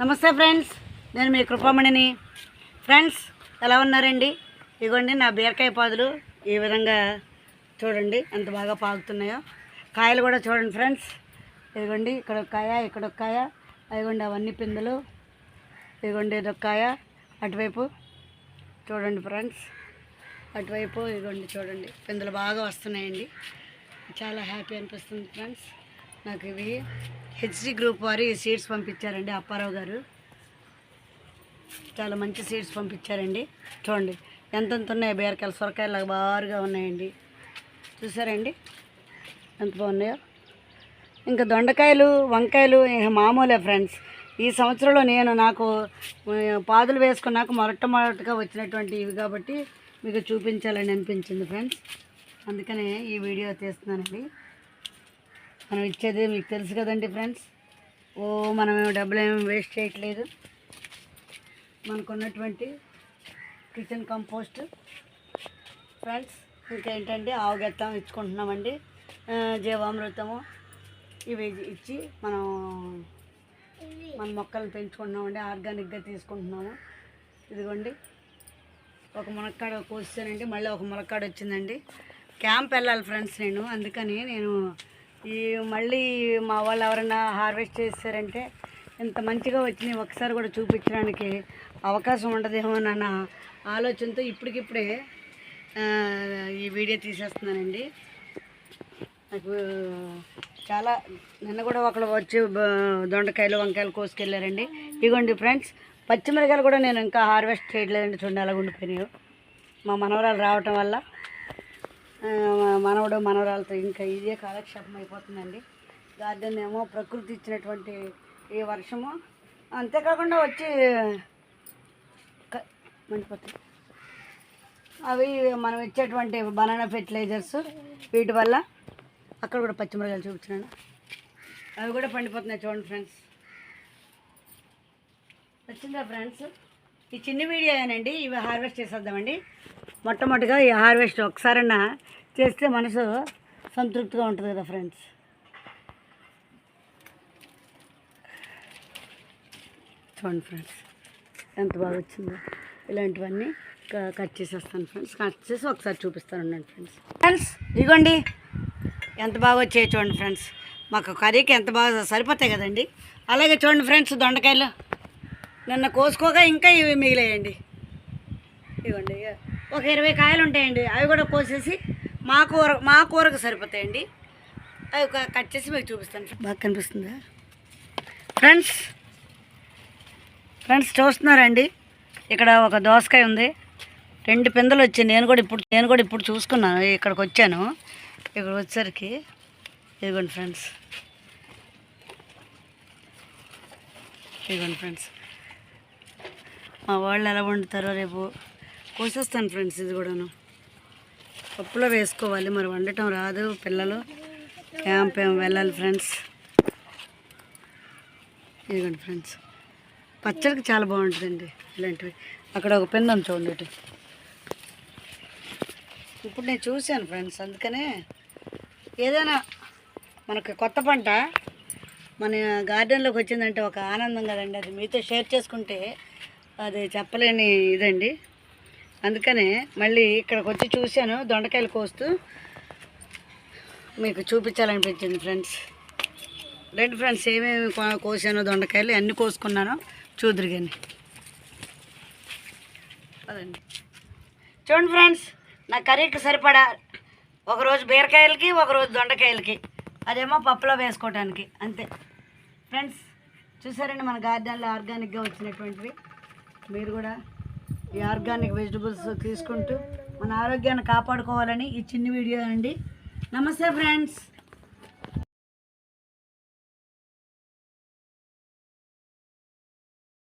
నమస్తే ఫ్రెండ్స్ నేను మీ కృపమణిని. ఫ్రెండ్స్ ఎలా ఉన్నారండి? ఇదిగోండి నా బీరకాయ పాదులు ఈ విధంగా చూడండి ఎంత బాగా పాకుతున్నాయో కాయలు కూడా చూడండి ఫ్రెండ్స్. ఇదిగోండి ఇక్కడ ఒక కాయ ఇక్కడ ఒక కాయ. ఇదిగోండి అవన్నీ పిందెలు. ఇదిగోండి ఇదొక కాయ. అటువైపు చూడండి ఫ్రెండ్స్. అటువైపు ఇదిగోండి చూడండి పిందెలు బాగా వస్తున్నాయండి. చాలా హ్యాపీ అనిపిస్తుంది ఫ్రెండ్స్. నాకు ఇవి హెచ్డి గ్రూప్ వారు ఈ సీడ్స్ పంపించారండి అప్పారావు గారు. చాలా మంచి సీడ్స్ పంపించారండి. చూడండి ఎంతెంత ఉన్నాయి? బీరకాయలు సొరకాయలు బారుగా ఉన్నాయండి. చూసారండి? ఎంత బాగున్నాయో. ఇంకా దొండకాయలు వంకాయలు మామూలే ఫ్రెండ్స్. ఈ సంవత్సరంలో నేను నాకు పాదులు వేసుకున్నాక మొట్టమొదటిగా వచ్చినటువంటి ఇవి కాబట్టి మీకు చూపించాలని అనిపించింది ఫ్రెండ్స్. అందుకనే ఈ వీడియో తీస్తున్నానండి. మనం ఇచ్చేది మీకు తెలుసు కదండి ఫ్రెండ్స్. ఓ మనం డబ్బులు ఏమి వేస్ట్ చేయట్లేదు. మనకు ఉన్నటువంటి కిచెన్ కంపోస్ట్ ఫ్రెండ్స్ ఇంకేంటంటే ఆవు గెత్తం ఇచ్చుకుంటున్నామండి. జీవామృతము ఇవి ఇచ్చి మనం మన మొక్కలను పెంచుకుంటున్నామండి. ఆర్గానిక్గా తీసుకుంటున్నాము. ఇదిగోండి. ఒక మునక్కాడ కోసానండి మళ్ళీ ఒక మునక్కాడ వచ్చిందండి క్యాంప్ వెళ్ళాలి ఫ్రెండ్స్ నేను. అందుకని నేను ఈ మళ్ళీ మా వాళ్ళు ఎవరైనా హార్వెస్ట్ చేశారంటే ఇంత మంచిగా వచ్చినాయి ఒకసారి కూడా చూపించడానికి అవకాశం ఉండదేమోనన్న ఆలోచనతో ఇప్పటికిప్పుడే ఈ వీడియో తీసేస్తున్నానండి. నాకు చాలా నిన్న కూడా ఒకళ్ళు వచ్చి దొండకాయలు వంకాయలు కోసుకెళ్ళారండి. ఇగోండి ఫ్రెండ్స్ పచ్చిమిరకాయలు కూడా నేను ఇంకా హార్వెస్ట్ చేయట్లేదండి చూడండి అలా ఉండిపోయినాయి మా మనవరాలు రావటం వల్ల మనవడు మనవరాలతో ఇంకా ఇదే కాలక్షేపం అయిపోతుందండి. గార్డెన్ ఏమో ప్రకృతి ఇచ్చినటువంటి ఈ వర్షము. అంతేకాకుండా వచ్చి మండిపోతుంది అవి మనం ఇచ్చేటువంటి బనానా ఫెర్టిలైజర్స్ వీటి వల్ల అక్కడ కూడా పచ్చిమిరకాయలు చూపించినాను. అవి కూడా పండిపోతున్నాయి చూడండి ఫ్రెండ్స్. వచ్చిందా ఫ్రెండ్స్? ఈ చిన్న వీడియోనండి ఇవి హార్వెస్ట్ చేసేద్దామండి. మొట్టమొదటిగా ఈ హార్వెస్ట్ ఒకసారన్నా చేస్తే మనసు సంతృప్తిగా ఉంటుంది కదా ఫ్రెండ్స్. చూడండి ఫ్రెండ్స్ ఎంత బాగా వచ్చిందో. ఇలాంటివన్నీ క- కట్ చేసేస్తాను ఫ్రెండ్స్. కట్ చేసి ఒకసారి చూపిస్తాను ఉండండి ఫ్రెండ్స్. ఫ్రెండ్స్ ఇదిగోండి. ఎంత బాగా వచ్చాయి చూడండి ఫ్రెండ్స్. మాకు కర్రీకి ఎంత బాగా సరిపోతాయి కదండి. అలాగే చూడండి ఫ్రెండ్స్ దొండకాయలు. నిన్న కోసుకోగా ఇంకా ఇవి మిగిలేయండి. ఇవ్వండి ఒక ఇరవై కాయలు ఉంటాయండి అవి కూడా కోసేసి మా కూర మా కూరకు సరిపోతాయండి. అవి ఒక- కట్ చేసి మీకు చూపిస్తాను. బాగా కనిపిస్తుందా? ఫ్రెండ్స్ ఫ్రెండ్స్ చూస్తున్నారండి ఇక్కడ ఒక దోసకాయ ఉంది. రెండు పిందెలు వచ్చాయి నేను కూడా ఇప్పుడు నేను కూడా ఇప్పుడు చూసుకున్నాను ఇక్కడికి వచ్చాను. ఇక్కడ వచ్చేసరికి ఇదిగోండి ఫ్రెండ్స్. ఇదిగోండి ఫ్రెండ్స్. మా వాళ్ళు ఎలా వండుతారో రేపు కోసేస్తాను ఫ్రెండ్స్ ఇది కూడాను. పప్పులో వేసుకోవాలి మరి వండటం రాదు పిల్లలు. క్యాంప్ ఏం వెళ్ళాలి ఫ్రెండ్స్. ఇదిగోండి ఫ్రెండ్స్. పచ్చడికి చాలా బాగుంటుందండి ఇలాంటివి. అక్కడ ఒక పెన్ చూడండి ఇప్పుడు నేను చూశాను ఫ్రెండ్స్ అందుకనే ఏదైనా మనకి కొత్త పంట మన గార్డెన్లోకి వచ్చిందంటే ఒక ఆనందం కదండి. అది మీతో షేర్ చేసుకుంటే అది చెప్పలేని ఇదండి. అందుకనే మళ్ళీ ఇక్కడికి వచ్చి చూశాను దొండకాయలు కోస్తూ. మీకు చూపించాలనిపించింది ఫ్రెండ్స్. రెండు ఫ్రెండ్స్ ఏమేమి కోసాను కోసానో దొండకాయలు అన్నీ కోసుకున్నానో. చూదురు కానీ అదండి చూడండి ఫ్రెండ్స్ నా కర్రీకి సరిపడా ఒకరోజు బీరకాయలకి ఒకరోజు దొండకాయలకి. అదేమో పప్పులో వేసుకోవడానికి అంతే. ఫ్రెండ్స్ చూసారండి మన గార్డెన్లో ఆర్గానిక్గా వచ్చినటువంటివి. మీరు కూడా ఈ ఆర్గానిక్ వెజిటబుల్స్ తీసుకుంటూ మన ఆరోగ్యాన్ని కాపాడుకోవాలని ఈ చిన్న వీడియో అండి. నమస్తే ఫ్రెండ్స్.